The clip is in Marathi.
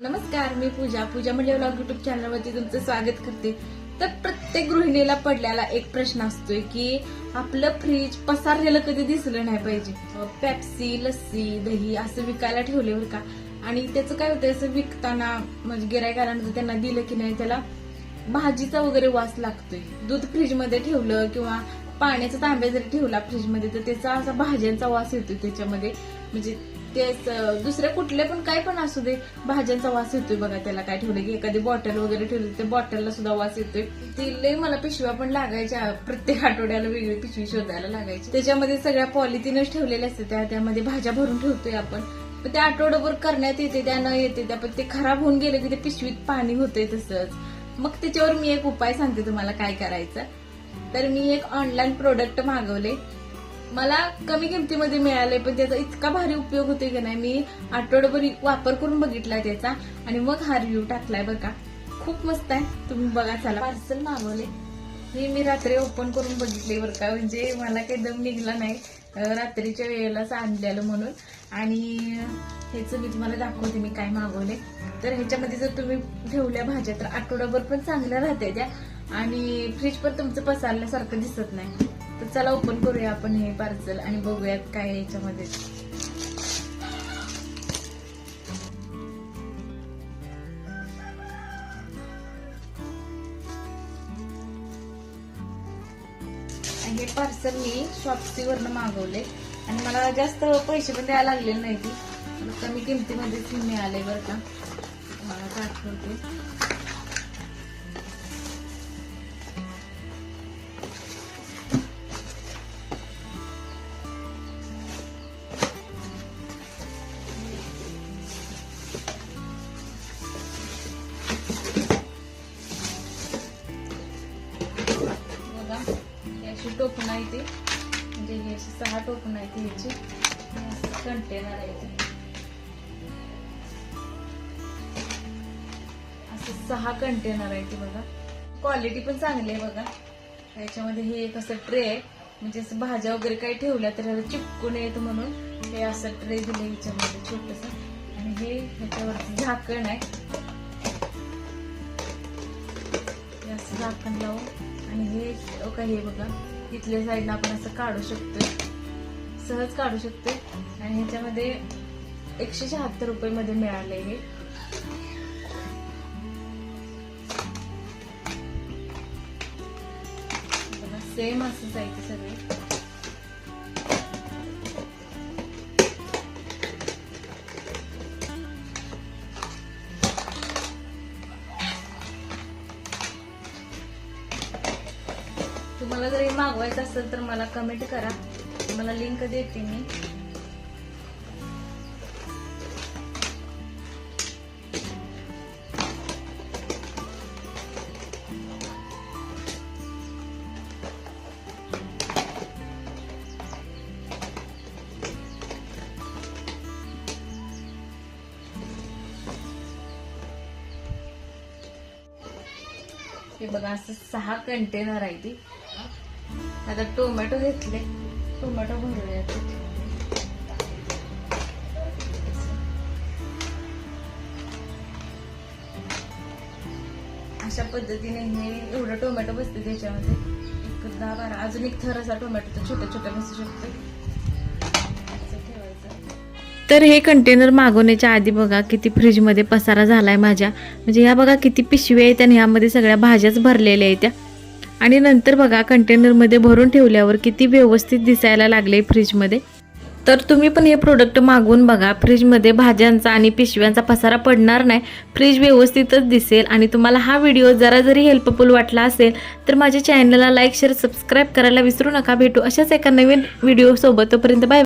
नमस्कार मी पूजा. पूजा म्हणजे व्लॉग युट्यूब चॅनलवरती तुमचं स्वागत करते. तर प्रत्येक गृहिणीला पडलेला एक प्रश्न असतोय की आपलं फ्रीज पसारलेलं कधी दिसलं नाही पाहिजे? पेप्सी लस्सी दही असं विकायला ठेवले का? आणि त्याचं काय होतं असं विकताना म्हणजे गिरायकारांचं त्यांना दिलं की नाही त्याला भाजीचा वगैरे वास लागतोय. दूध फ्रीजमध्ये ठेवलं किंवा पाण्याचा तांब्या जरी ठेवला फ्रीजमध्ये तर त्याचा असा भाज्यांचा वास येतोय त्याच्यामध्ये. म्हणजे तेच स- दुसऱ्या कुठले पण काय पण असू दे भाज्यांचा वास येतोय बघा त्याला काय ठेवलं की एखादी बॉटल वगैरे ठेवली ते बॉटलला सुद्धा वास येतोय. ती लय मला पिशव्या पण लागायच्या प्रत्येक आठवड्याला वेगळी पिशवी शोधायला लागायची. त्याच्यामध्ये सगळ्या पॉलिथिनच ठेवलेल्या असतात त्या त्यामध्ये भाज्या भरून ठेवतोय आपण. पण ते आठवडाभर करण्यात येते त्या न येते त्या पण ते खराब होऊन गेले की ते पिशवीत पाणी होतंय तसंच. मग त्याच्यावर मी एक उपाय सांगते तुम्हाला काय करायचं. तर मी एक ऑनलाईन प्रोडक्ट मागवले. मला कमी किमतीमध्ये मिळाले पण त्याचा इतका भारी उपयोग होतोय की नाही मी आठवडाभर वापर करून बघितलाय त्याचा. आणि मग हा रिव्ह्यू टाकलाय बरं का. खूप मस्त आहे. तुम्ही बघा चला. पार्सल मागवले. हे मी रात्री ओपन करून बघितले बरं का. म्हणजे मला काही दम निघला नाही. रात्रीच्या वेळेलाच आणलेलं म्हणून. आणि ह्याच मी तुम्हाला दाखवते मी काय मागवले. तर ह्याच्यामध्ये जर तुम्ही ठेवल्या भाज्या तर आठवडाभर पण चांगल्या राहते त्या. आणि फ्रीज पण तुमचं पसारल्यासारखं दिसत नाही. तर चला ओपन करूया आपण हे पार्सल आणि बघूयात काय याच्यामध्ये. हे पार्सल मी शॉपसीवरनं मागवले आणि मला जास्त पैसे पण द्यायला लागलेले नाही ती कमी किमतीमध्येच मिळाले बरं का. मला दाखवते. बघा. हे अशी टोपणं आहे ते. म्हणजे हे अशी सहा टोपणं आहे ह्याची कंटेनर आहे ते. असं सहा कंटेनर आहे ते बघा. क्वालिटी पण चांगली आहे बघा. याच्यामध्ये हे एक असं ट्रे आहे. म्हणजे असं भाज्या वगैरे काही ठेवल्या तर ह्याला चिपकून येतं म्हणून हे असं ट्रे दिलं ह्याच्यामध्ये छोटस. आणि हे ह्याच्यावरती झाकण आहे. हे असं झाकण लावून आणि हे काही हे बघा. इथल्या साईडला आपण असं काढू शकतोय. सहज काढू शकतोय. आणि ह्याच्यामध्ये एकशे शहात्तर रुपये मध्ये मिळाले हे. बघा सेम असंच आहे ते सगळे. तुम्हाला जर हे मागवायचं असेल तर मला कमेंट करा. मला लिंक देते मी. हे बघा असं सहा कंटेनर आहे ती. आता टोमॅटो घेतले. टोमॅटो भरूया अशा पद्धतीने हे एवढं टोमॅटो बसते त्याच्यामध्ये. एक दहा बारा अजून एक थर असा टोमॅटो तर छोट्या छोट्या बसू शकतो तर हे कंटेनर मागवण्याच्या आधी बघा किती फ्रीजमध्ये पसारा झाला आहे माझ्या. म्हणजे ह्या बघा किती पिशव्या आहेत आणि ह्यामध्ये सगळ्या भाज्याच भरलेल्या आहेत त्या. आणि नंतर बघा कंटेनरमध्ये भरून ठेवल्यावर किती व्यवस्थित दिसायला लागले फ्रीजमध्ये. तर तुम्ही पण हे प्रोडक्ट मागवून बघा फ्रीजमध्ये भाज्यांचा आणि पिशव्यांचा पसारा पडणार नाही. फ्रीज व्यवस्थितच दिसेल आणि तुम्हाला हा व्हिडिओ जरा जरी हेल्पफुल वाटला असेल तर माझ्या चॅनलला लाईक शेअर सबस्क्राईब करायला विसरू नका. भेटू अशाच एका नवीन व्हिडिओसोबत तोपर्यंत बाय